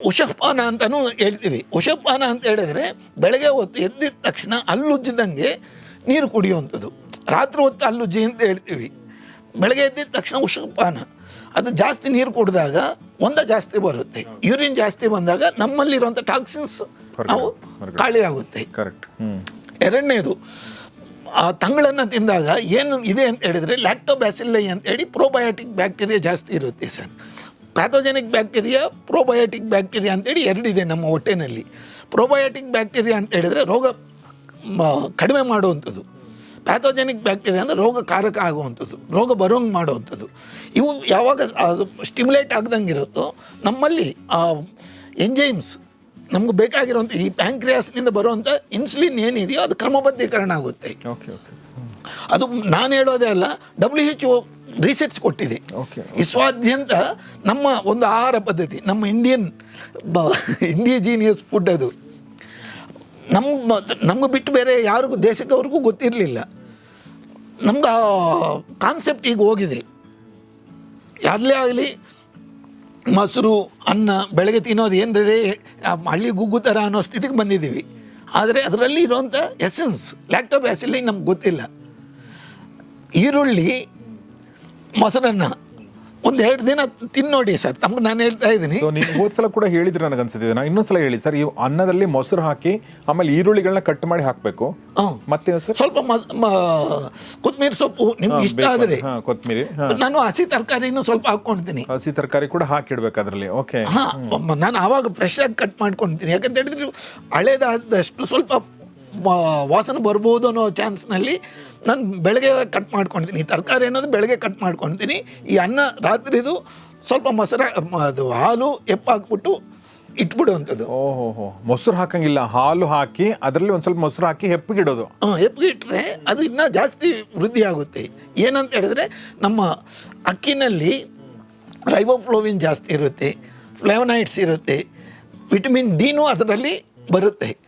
ಉಷಪಾನ ಅಂತಲೂ ಹೇಳ್ತೀವಿ ಉಷಪಾನ ಅಂತ ಹೇಳಿದ್ರೆ ಬೆಳಗ್ಗೆ ಹೊತ್ತು ಎದ್ದಿದ ತಕ್ಷಣ ಹಲ್ಲುಜ್ಜಿದಂಗೆ ನೀರು ಕುಡಿಯುವಂಥದ್ದು. ರಾತ್ರಿ ಹೊತ್ತು ಹಲ್ಲುಜ್ಜಿ ಅಂತ ಹೇಳ್ತೀವಿ. ಬೆಳಗ್ಗೆ ಎದ್ದಿದ ತಕ್ಷಣ ಉಷಪಾನ ಅದು ಜಾಸ್ತಿ ನೀರು ಕುಡಿದಾಗ ಒಂದ ಜಾಸ್ತಿ ಬರುತ್ತೆ. ಯೂರಿನ್ ಜಾಸ್ತಿ ಬಂದಾಗ ನಮ್ಮಲ್ಲಿರುವಂಥ ಟಾಕ್ಸಿನ್ಸ್ ನಾವು ಖಾಲಿ ಆಗುತ್ತೆ. ಕರೆಕ್ಟ್. ಹ್ಮ್. ಎರಡನೇದು ಆ ತಂಗಳನ್ನು ತಿಂದಾಗ ಏನು ಇದೆ ಅಂತ ಹೇಳಿದರೆ ಲ್ಯಾಕ್ಟೋಬ್ಯಾಸಿಲ್ಲೈ ಅಂತ ಹೇಳಿ ಪ್ರೋಬಯೋಟಿಕ್ ಬ್ಯಾಕ್ಟೀರಿಯಾ ಜಾಸ್ತಿ ಇರುತ್ತೆ sir. Pathogenic bacteria probiotic bacteria ಅಂತೇಳಿ ಎರಡಿದೆ ನಮ್ಮ ಹೊಟ್ಟೆನಲ್ಲಿ. ಪ್ರೋಬಯೋಟಿಕ್ ಬ್ಯಾಕ್ಟೀರಿಯಾ ಅಂತ ಹೇಳಿದರೆ ರೋಗ ಕಡಿಮೆ ಮಾಡುವಂಥದ್ದು. ಪ್ಯಾಥೋಜೆನಿಕ್ ಬ್ಯಾಕ್ಟೀರಿಯಾ ಅಂದರೆ ರೋಗ ಕಾರಕ ಆಗುವಂಥದ್ದು ರೋಗ ಬರೋಂಗೆ ಮಾಡುವಂಥದ್ದು. ಇವು ಯಾವಾಗ ಅದು ಸ್ಟಿಮ್ಯುಲೇಟ್ ಆಗ್ದಂಗೆ ಇರುತ್ತೋ ನಮ್ಮಲ್ಲಿ ಎಂಜೈಮ್ಸ್ ನಮ್ಗೆ ಬೇಕಾಗಿರುವಂಥ ಈ ಪ್ಯಾಂಕ್ರಿಯಾಸ್ನಿಂದ ಬರುವಂಥ ಇನ್ಸುಲಿನ್ ಏನಿದೆಯೋ ಅದು ಕ್ರಮಬದ್ಧೀಕರಣ ಆಗುತ್ತೆ. ಓಕೆ ಓಕೆ ಅದು ನಾನು ಹೇಳೋದೇ ಅಲ್ಲ ಡಬ್ಲ್ಯೂ ಎಚ್ ಒ ರಿಸರ್ಚ್ ಕೊಟ್ಟಿದೆ. ವಿಶ್ವಾದ್ಯಂತ ನಮ್ಮ ಒಂದು ಆಹಾರ ಪದ್ಧತಿ ನಮ್ಮ ಇಂಡಿಯನ್ ಇಂಡಿಯಜೀನಿಯಸ್ ಫುಡ್ ಅದು. ನಮ್ಮ ನಮ್ಗೆ ಬಿಟ್ಟು ಬೇರೆ ಯಾರಿಗೂ ದೇಶಕ್ಕವ್ರಿಗೂ ಗೊತ್ತಿರಲಿಲ್ಲ. ನಮ್ಗೆ ಆ ಕಾನ್ಸೆಪ್ಟ್ ಈಗ ಹೋಗಿದೆ. ಯಾರಲ್ಲೇ ಆಗಲಿ ಮೊಸರು ಅನ್ನ ಬೆಳಗ್ಗೆ ತಿನ್ನೋದು ಏನರೇ ಹಳ್ಳಿ ಗುಗ್ಗು ಥರ ಅನ್ನೋ ಸ್ಥಿತಿಗೆ ಬಂದಿದ್ದೀವಿ. ಆದರೆ ಅದರಲ್ಲಿ ಇರುವಂಥ ಎಸೆನ್ಸ್ ಲ್ಯಾಕ್ಟೋಬ್ಯಾಸಿಲಿ ನಮ್ಗೆ ಗೊತ್ತಿಲ್ಲ. ಈರುಳ್ಳಿ ಮೊಸರನ್ನ. ಒಂದು ಎರಡು ದಿನ ತಿನ್ನೋಡಿ ಸರ್. ತಮ್ಮ ನಾನು ಹೇಳ್ತಾ ಇದ್ದೀನಿ. ಸೊ ನೀವು ಹೋದ್ ಸಲ ಕೂಡ ಹೇಳಿದ್ರೆ ನನಗೆ ಅನ್ಸುತ್ತೆ ಇನ್ನೊಂದು ಇನ್ನೊಂದ್ಸಲ ಹೇಳಿ. ಸರ್ ಈ ಅನ್ನದಲ್ಲಿ ಮೊಸರು ಹಾಕಿ ಆಮೇಲೆ ಈರುಳ್ಳಿಗಳನ್ನ ಕಟ್ ಮಾಡಿ ಹಾಕಬೇಕು. ಹ್ಞೂ ಮತ್ತೆ ಸರ್? ಸ್ವಲ್ಪ ಕೊತ್ತಂಬರಿ ಸೊಪ್ಪು ನಿಮ್ಗೆ ಇಷ್ಟ ಆದರೆ. ಹಾ ಹಾ. ನಾನು ಹಸಿ ತರಕಾರಿನೂ ಸ್ವಲ್ಪ ಹಾಕ್ಕೊಳ್ತೀನಿ ಹಸಿ ತರಕಾರಿ ಕೂಡ ಹಾಕಿಡ್ಬೇಕು ಅದರಲ್ಲಿ. ಓಕೆ ಹಾಂ ನಾನು ಆವಾಗ ಫ್ರೆಶ್ ಆಗಿ ಕಟ್ ಮಾಡ್ಕೊಳ್ತೀನಿ ಯಾಕಂತ ಹೇಳಿದ್ರೆ ಹಳೇದಾದಷ್ಟು ಸ್ವಲ್ಪ ವಾಸನೆ ಬರ್ಬೋದು ಅನ್ನೋ ಚಾನ್ಸ್ನಲ್ಲಿ ನಾನು ಬೆಳಗ್ಗೆ ಕಟ್ ಮಾಡ್ಕೊಳ್ತೀನಿ ತರಕಾರಿ ಅನ್ನೋದು ಬೆಳಗ್ಗೆ ಕಟ್ ಮಾಡ್ಕೊತೀನಿ ಈ ಅನ್ನ ರಾತ್ರಿದು ಸ್ವಲ್ಪ ಮೊಸರ ಅದು ಹಾಲು ಎಪ್ಪಾಕ್ಬಿಟ್ಟು ಇಟ್ಬಿಡುವಂಥದ್ದು. ಓಹೋ ಹೋ ಮೊಸರು ಹಾಕಂಗಿಲ್ಲ. ಹಾಲು ಹಾಕಿ ಅದರಲ್ಲಿ ಒಂದು ಸ್ವಲ್ಪ ಮೊಸರು ಹಾಕಿ ಹೆಪ್ಪಗಿಡೋದು ಹಾಂ ಎಪ್ಪಿಗೆ ಇಟ್ಟರೆ ಅದು ಇನ್ನೂ ಜಾಸ್ತಿ ವೃದ್ಧಿ ಆಗುತ್ತೆ. ಏನಂತ ಹೇಳಿದ್ರೆ ನಮ್ಮ ಅಕ್ಕಿನಲ್ಲಿ ರೈಬೋಫ್ಲೋವಿನ್ ಜಾಸ್ತಿ ಇರುತ್ತೆ. ಫ್ಲೇವನೈಡ್ಸ್ ಇರುತ್ತೆ. ವಿಟಮಿನ್ ಡಿನೂ ಅದರಲ್ಲಿ ಬರುತ್ತೆ.